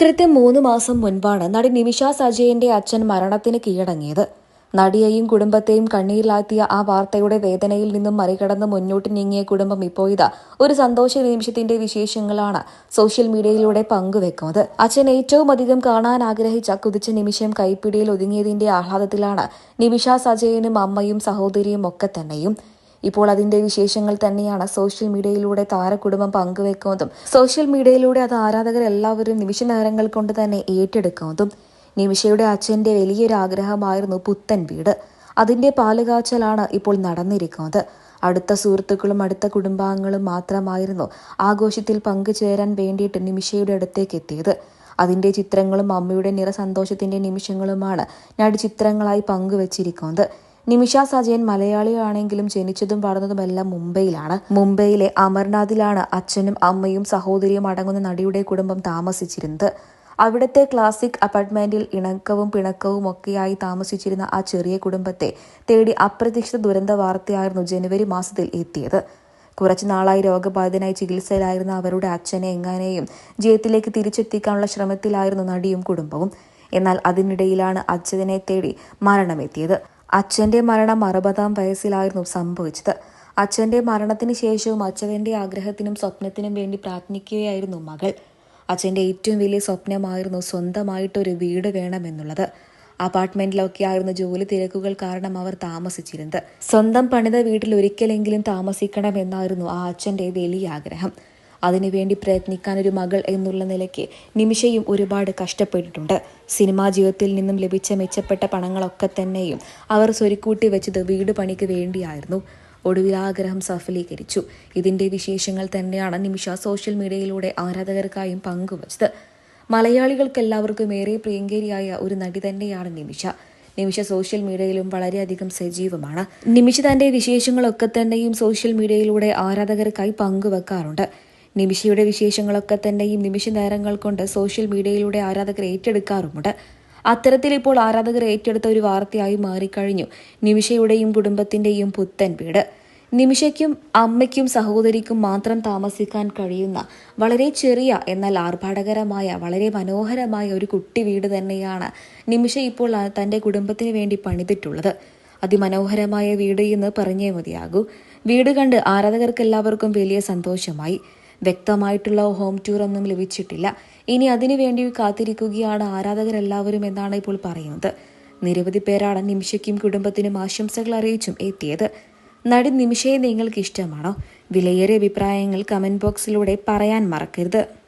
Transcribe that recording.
കൃത്യം മൂന്ന് മാസം മുൻപാണ് നടി നിമിഷ സജയന്റെ അച്ഛൻ മരണത്തിന് കീഴടങ്ങിയത്. നടിയെയും കുടുംബത്തെയും കണ്ണീരിലാത്തിയ ആ വാർത്തയുടെ വേദനയിൽ നിന്നും മറികടന്ന് മുന്നോട്ട് നീങ്ങിയ കുടുംബം ഇപ്പോഴിതാ ഒരു സന്തോഷ നിമിഷത്തിന്റെ വിശേഷങ്ങളാണ് സോഷ്യൽ മീഡിയയിലൂടെ പങ്കുവെക്കുന്നത്. അച്ഛൻ ഏറ്റവും അധികം കാണാൻ ആഗ്രഹിച്ച കുതിച്ച നിമിഷം കൈപ്പിടിയിൽ ഒതുങ്ങിയതിന്റെ ആഹ്ലാദത്തിലാണ് നിമിഷ സജയനും അമ്മയും സഹോദരിയും ഒക്കെ തന്നെയും. ഇപ്പോൾ അതിന്റെ വിശേഷങ്ങൾ തന്നെയാണ് സോഷ്യൽ മീഡിയയിലൂടെ താരകുടുംബം പങ്കുവെക്കുന്നതും. സോഷ്യൽ മീഡിയയിലൂടെ അത് ആരാധകർ എല്ലാവരും നിമിഷ നേരങ്ങൾ കൊണ്ട് തന്നെ ഏറ്റെടുക്കുന്നതും. നിമിഷയുടെ അച്ഛന്റെ വലിയൊരു ആഗ്രഹമായിരുന്നു പുത്തൻ വീട്. അതിന്റെ പാലുകാച്ചലാണ് ഇപ്പോൾ നടന്നിരിക്കുന്നത്. അടുത്ത സുഹൃത്തുക്കളും അടുത്ത കുടുംബാംഗങ്ങളും മാത്രമായിരുന്നു ആഘോഷത്തിൽ പങ്കുചേരാൻ വേണ്ടിയിട്ട് നിമിഷയുടെ അടുത്തേക്ക് എത്തിയത്. അതിന്റെ ചിത്രങ്ങളും അമ്മയുടെ നിറസന്തോഷത്തിന്റെ നിമിഷങ്ങളുമാണ് ഞാൻ ചിത്രങ്ങളായി പങ്കുവച്ചിരിക്കുന്നത്. നിമിഷ സജയൻ മലയാളിയാണെങ്കിലും ജനിച്ചതും വളർന്നതുമെല്ലാം മുംബൈയിലാണ്. മുംബൈയിലെ അമർനാഥിലാണ് അച്ഛനും അമ്മയും സഹോദരിയും അടങ്ങുന്ന നടിയുടെ കുടുംബം താമസിച്ചിരുന്നത്. അവിടുത്തെ ക്ലാസിക് അപ്പാർട്ട്മെന്റിൽ ഇണക്കവും പിണക്കവും ഒക്കെയായി താമസിച്ചിരുന്ന ആ ചെറിയ കുടുംബത്തെ തേടി അപ്രതീക്ഷിത ദുരന്ത വാർത്തയായിരുന്നു ജനുവരി മാസത്തിൽ എത്തിയത്. കുറച്ചു നാളായി രോഗബാധിതനായി ചികിത്സയിലായിരുന്ന അവരുടെ അച്ഛനെ എങ്ങാനെയും ജയത്തിലേക്ക് തിരിച്ചെത്തിക്കാനുള്ള ശ്രമത്തിലായിരുന്നു നടിയും കുടുംബവും. എന്നാൽ അതിനിടയിലാണ് അച്ഛനെ തേടി മരണമെത്തിയത്. അച്ഛന്റെ മരണം അറുപതാം വയസ്സിലായിരുന്നു സംഭവിച്ചത്. അച്ഛന്റെ മരണത്തിന് ശേഷവും അച്ഛവന്റെ ആഗ്രഹത്തിനും സ്വപ്നത്തിനും വേണ്ടി പ്രാർത്ഥിക്കുകയായിരുന്നു മകൾ. അച്ഛന്റെ ഏറ്റവും വലിയ സ്വപ്നമായിരുന്നു സ്വന്തമായിട്ടൊരു വീട് വേണമെന്നുള്ളത്. അപ്പാർട്ട്മെന്റിലൊക്കെ ആയിരുന്നു ജോലി തിരക്കുകൾ കാരണം അവർ താമസിച്ചിരുന്നത്. സ്വന്തം പണിത വീട്ടിൽ ഒരിക്കലെങ്കിലും താമസിക്കണമെന്നായിരുന്നു ആ അച്ഛന്റെ വലിയ ആഗ്രഹം. അതിനുവേണ്ടി പ്രയത്നിക്കാൻ ഒരു മകൾ എന്നുള്ള നിലയ്ക്ക് നിമിഷയും ഒരുപാട് കഷ്ടപ്പെട്ടിട്ടുണ്ട്. സിനിമാ ജീവിതത്തിൽ നിന്നും ലഭിച്ച മെച്ചപ്പെട്ട പണങ്ങളൊക്കെ തന്നെയും അവർ സ്വരുക്കൂട്ടി വെച്ചത് വീട് പണിക്ക് വേണ്ടിയായിരുന്നു. ഒടുവിൽ ആഗ്രഹം സഫലീകരിച്ചു. ഇതിന്റെ വിശേഷങ്ങൾ തന്നെയാണ് നിമിഷ സോഷ്യൽ മീഡിയയിലൂടെ ആരാധകർക്കായും പങ്കുവച്ചത്. മലയാളികൾക്കെല്ലാവർക്കും ഏറെ പ്രിയങ്കരിയായ ഒരു നടി തന്നെയാണ് നിമിഷ. നിമിഷ സോഷ്യൽ മീഡിയയിലും വളരെയധികം സജീവമാണ്. നിമിഷ തന്റെ വിശേഷങ്ങളൊക്കെ തന്നെയും സോഷ്യൽ മീഡിയയിലൂടെ ആരാധകർക്കായി പങ്കുവെക്കാറുണ്ട്. നിമിഷയുടെ വിശേഷങ്ങളൊക്കെ തന്നെ ഈ നിമിഷ നേരങ്ങൾ കൊണ്ട് സോഷ്യൽ മീഡിയയിലൂടെ ആരാധകർ ഏറ്റെടുക്കാറുമുണ്ട്. അത്തരത്തിൽ ഇപ്പോൾ ആരാധകർ ഏറ്റെടുത്ത ഒരു വാർത്തയായി മാറിക്കഴിഞ്ഞു. നിമിഷയുടെയും കുടുംബത്തിന്റെയും പുത്തൻ വീട്. നിമിഷയ്ക്കും അമ്മയ്ക്കും സഹോദരിക്കും മാത്രം താമസിക്കാൻ കഴിയുന്ന വളരെ ചെറിയ എന്നാൽ ആർഭാടകരമായ വളരെ മനോഹരമായ ഒരു കുട്ടി വീട് തന്നെയാണ് നിമിഷ ഇപ്പോൾ തന്റെ കുടുംബത്തിന് വേണ്ടി പണിതിട്ടുള്ളത്. അതിമനോഹരമായ വീട് എന്ന് പറഞ്ഞേ മതിയാകൂ. വീട് കണ്ട് ആരാധകർക്കെല്ലാവർക്കും വലിയ സന്തോഷമായി. വ്യക്തമായിട്ടുള്ള ഹോം ടൂർ ഒന്നും ലഭിച്ചിട്ടില്ല. ഇനി അതിനുവേണ്ടി കാത്തിരിക്കുകയാണ് ആരാധകരെല്ലാവരും എന്നാണ് ഇപ്പോൾ പറയുന്നത്. നിരവധി പേരാണ് നിമിഷയ്ക്കും കുടുംബത്തിനും ആശംസകൾ അറിയിച്ചും എത്തിയത്. നടി നിമിഷയെ നിങ്ങൾക്ക് ഇഷ്ടമാണോ? വിലയേറിയ അഭിപ്രായങ്ങൾ കമന്റ് ബോക്സിലൂടെ പറയാൻ മറക്കരുത്.